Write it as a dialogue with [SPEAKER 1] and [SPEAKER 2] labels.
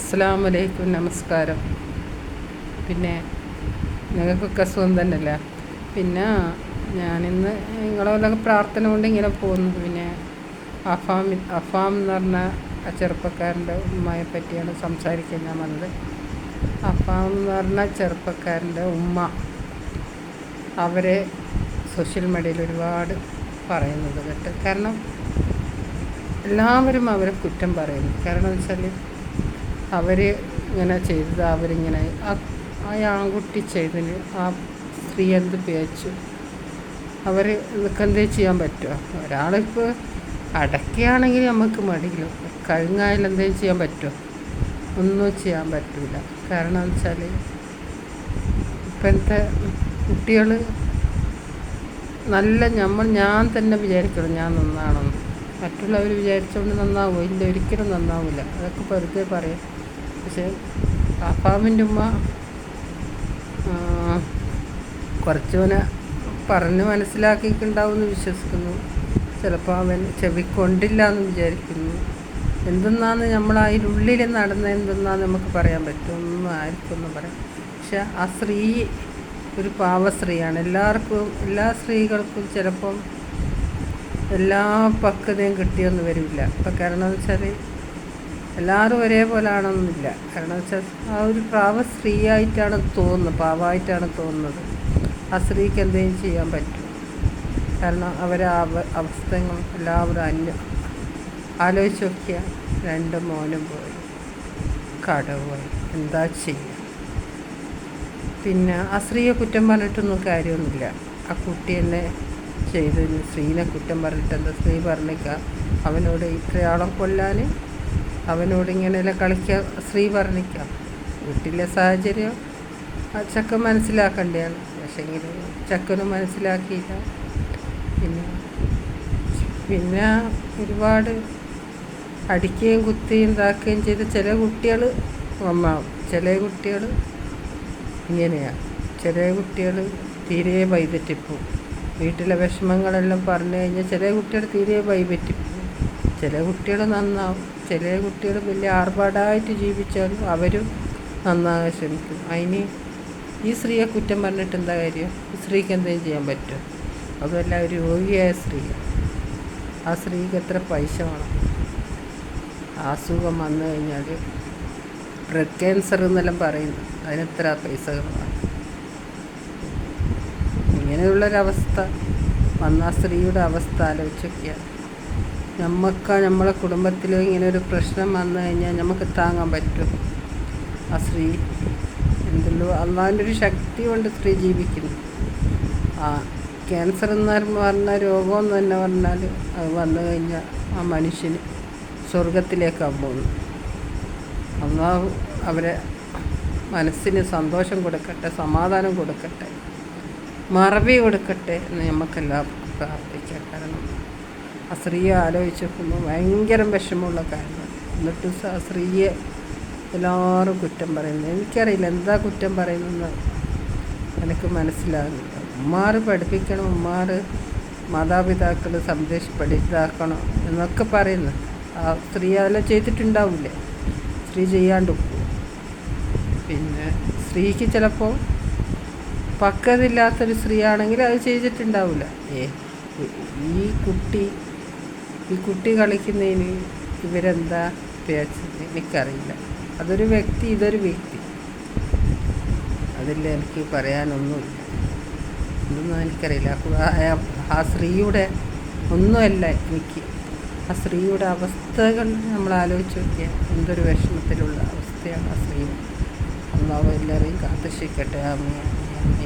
[SPEAKER 1] അസ്സാം വലൈക്കും നമസ്കാരം. പിന്നെ നിങ്ങൾക്കൊക്കെ സുഖം തന്നെയല്ലേ? പിന്നെ ഞാനിന്ന് നിങ്ങളെ പ്രാർത്ഥന കൊണ്ട് ഇങ്ങനെ പോകുന്നു. പിന്നെ അഫാം അഫാം എന്ന് പറഞ്ഞ ആ ചെറുപ്പക്കാരന്റെ ഉമ്മയെ പറ്റിയാണ് സംസാരിക്കാൻ ഞാൻ വന്നത്. അഫാം എന്ന് പറഞ്ഞ ചെറുപ്പക്കാരന്റെ ഉമ്മ അവരെ സോഷ്യൽ മീഡിയയിൽ ഒരുപാട് പറയുന്നത് കേട്ട്. കാരണം എല്ലാവരും അവരെ കുറ്റം പറയുന്നു. കാരണം എന്ന് വെച്ചാൽ അവർ ഇങ്ങനെ ചെയ്തത് അവരിങ്ങനെ ആ ആൺകുട്ടി ചെയ്തതിന് ആ സ്ത്രീ എന്ത് പേച്ചു അവർ നിൽക്കെന്തേ ചെയ്യാൻ പറ്റുമോ ഒരാളിപ്പോൾ അടക്കുകയാണെങ്കിൽ നമുക്ക് മടിയില്ല. കഴിഞ്ഞാൽ എന്തെങ്കിലും ചെയ്യാൻ പറ്റുമോ ഒന്നും ചെയ്യാൻ പറ്റില്ല കാരണം എന്ന് വെച്ചാൽ ഇപ്പോഴത്തെ കുട്ടികൾ നല്ല നമ്മൾ ഞാൻ തന്നെ വിചാരിക്കണം ഞാൻ നന്നാണെന്ന്. മറ്റുള്ളവർ വിചാരിച്ചുകൊണ്ട് നന്നാവുമോ ഇല്ല ഒരിക്കലും നന്നാവില്ല അതൊക്കെ വെറുതെ പറയാം. പക്ഷേ പാപ്പാവിന്റെ ഉമ്മ കുറച്ചവനെ പറഞ്ഞ് മനസ്സിലാക്കിയിട്ടുണ്ടാവുമെന്ന് വിശ്വസിക്കുന്നു. ചിലപ്പോൾ അവൻ ചെവിക്കൊണ്ടില്ല എന്ന് വിചാരിക്കുന്നു. എന്തെന്നാന്ന് നമ്മൾ അതിനുള്ളിൽ നടന്ന എന്തെന്നാന്ന് നമുക്ക് പറയാൻ പറ്റും? ഒന്നും ആർക്കൊന്നും പറയാം പക്ഷെ ആ സ്ത്രീ ഒരു പാവ സ്ത്രീയാണ് എല്ലാവർക്കും എല്ലാ സ്ത്രീകൾക്കും ചിലപ്പം എല്ലാ പക്വതയും കിട്ടിയൊന്നും വരില്ല. ഇപ്പം കാരണം എന്ന് വെച്ചാൽ എല്ലാവരും ഒരേപോലെ ആണെന്നില്ല കാരണം വെച്ചാൽ ആ ഒരു പ്രാവ് സ്ത്രീ ആയിട്ടാണ് തോന്നുന്നത് പാവമായിട്ടാണ് തോന്നുന്നത്. ആ സ്ത്രീക്ക് എന്തെങ്കിലും ചെയ്യാൻ പറ്റും. കാരണം അവരെ അവ അവസ്ഥകൾ എല്ലാവരും അന്യ ആലോചിച്ച് നോക്കിയാൽ രണ്ട് മോനും പോയി. കടവുമായി എന്താ ചെയ്യുക പിന്നെ ആ സ്ത്രീയെ കുറ്റം പറഞ്ഞിട്ടൊന്നും കാര്യമൊന്നുമില്ല. ആ കുട്ടി എന്നെ ചെയ്തതിന് സ്ത്രീനെ കുറ്റം പറഞ്ഞിട്ട് എന്താ സ്ത്രീ പറഞ്ഞേക്കാം? അവനോട് ഇത്രയാളം കൊല്ലാൻ അവനോട് ഇങ്ങനെയല്ല കളിക്കുക സ്ത്രീ പറഞ്ഞിക്കാം വീട്ടിലെ സാഹചര്യം ആ ചക്കൻ മനസ്സിലാക്കേണ്ടതാണ് പക്ഷേങ്കിൽ ചക്കനും മനസ്സിലാക്കിയില്ല. പിന്നെ പിന്നെ ഒരുപാട് അടിക്കുകയും കുത്തുകയും ഇതാക്കുകയും ചെയ്ത് ചില കുട്ടികൾ ഒന്നാവും ചില കുട്ടികൾ ഇങ്ങനെയാണ് ചില കുട്ടികൾ തീരെ വൈതെറ്റിപ്പോവും. വീട്ടിലെ വിഷമങ്ങളെല്ലാം പറഞ്ഞു കഴിഞ്ഞാൽ ചില കുട്ടികൾ തീരെ വൈപറ്റിപ്പോവും ചില കുട്ടികൾ നന്നാവും. ചില കുട്ടികൾ വലിയ ആർഭാടമായിട്ട് ജീവിച്ചാലും അവരും നന്നാകാൻ ശ്രമിക്കും. അതിന് ഈ സ്ത്രീയെ കുറ്റം പറഞ്ഞിട്ട് എന്താ കാര്യം? ഈ സ്ത്രീക്ക് എന്തെങ്കിലും ചെയ്യാൻ പറ്റും അതുമല്ല ഒരു രോഗിയായ സ്ത്രീ. ആ സ്ത്രീക്ക് എത്ര പൈസ വേണം? അസുഖം വന്നു കഴിഞ്ഞാൽ ബ്രഡ് ക്യാൻസർ എന്നെല്ലാം പറയുന്നു. അതിനെത്ര എത്ര പൈസ ഇങ്ങനെയുള്ളൊരവസ്ഥ. വന്ന സ്ത്രീയുടെ അവസ്ഥ ആലോചിച്ച് നോക്കിയാൽ നമുക്ക് നമ്മളെ കുടുംബത്തിൽ ഇങ്ങനെ ഒരു പ്രശ്നം വന്നു കഴിഞ്ഞാൽ നമുക്ക് താങ്ങാൻ പറ്റും. ആ സ്ത്രീ എന്തല്ലോ അള്ളാന്റെ ഒരു ശക്തി കൊണ്ട് സ്ത്രീ ജീവിക്കുന്നു. ആ ക്യാൻസർ എന്ന് പറഞ്ഞ രോഗം എന്ന് തന്നെ പറഞ്ഞാൽ അത് വന്നു കഴിഞ്ഞാൽ ആ മനുഷ്യന് സ്വർഗത്തിലേക്കാണ് പോകുന്നത്. അള്ളാഹു അവരെ മനസ്സിന് സന്തോഷം കൊടുക്കട്ടെ സമാധാനം കൊടുക്കട്ടെ മറവി കൊടുക്കട്ടെ എന്ന് നമുക്കെല്ലാം പ്രാർത്ഥിക്കാം. കാരണം ആ സ്ത്രീയെ ആലോചിച്ച് നോക്കുമ്പോൾ ഭയങ്കര വിഷമമുള്ള കാര്യമാണ് എന്നിട്ട് ആ സ്ത്രീയെ എല്ലാവരും കുറ്റം പറയുന്നത് എനിക്കറിയില്ല എന്താ കുറ്റം പറയുന്നതെന്ന് എനിക്ക് മനസ്സിലാകുന്നില്ല. ഉമ്മാർ പഠിപ്പിക്കണം ഉമ്മാർ മാതാപിതാക്കൾ സംരക്ഷി പഠിതാക്കണം എന്നൊക്കെ പറയുന്നു. ആ സ്ത്രീ അതെല്ലാം ചെയ്തിട്ടുണ്ടാവില്ലേ. സ്ത്രീ ചെയ്യാണ്ട് പിന്നെ സ്ത്രീക്ക് ചിലപ്പോൾ പക്വതില്ലാത്തൊരു സ്ത്രീ ആണെങ്കിൽ അത് ചെയ്തിട്ടുണ്ടാവില്ല. ഏ ഈ കുട്ടി ഈ കുട്ടി കളിക്കുന്നതിന് ഇവരെന്താ ഉപയോഗിച്ചത് എനിക്കറിയില്ല. അതൊരു വ്യക്തി ഇതൊരു വ്യക്തി. അതിൽ എനിക്ക് പറയാനൊന്നുമില്ല. ഇതൊന്നും എനിക്കറിയില്ല. ആ സ്ത്രീയുടെ ഒന്നുമല്ല എനിക്ക്. ആ സ്ത്രീയുടെ അവസ്ഥകൾ നമ്മൾ ആലോചിച്ച് നോക്കിയാൽ എന്തൊരു വിഷമത്തിലുള്ള അവസ്ഥയാണ് ആ സ്ത്രീ. അള്ളാഹു എല്ലാവരെയും കാത്തുശിക്കട്ടെ അമ്മയെ അമ്മ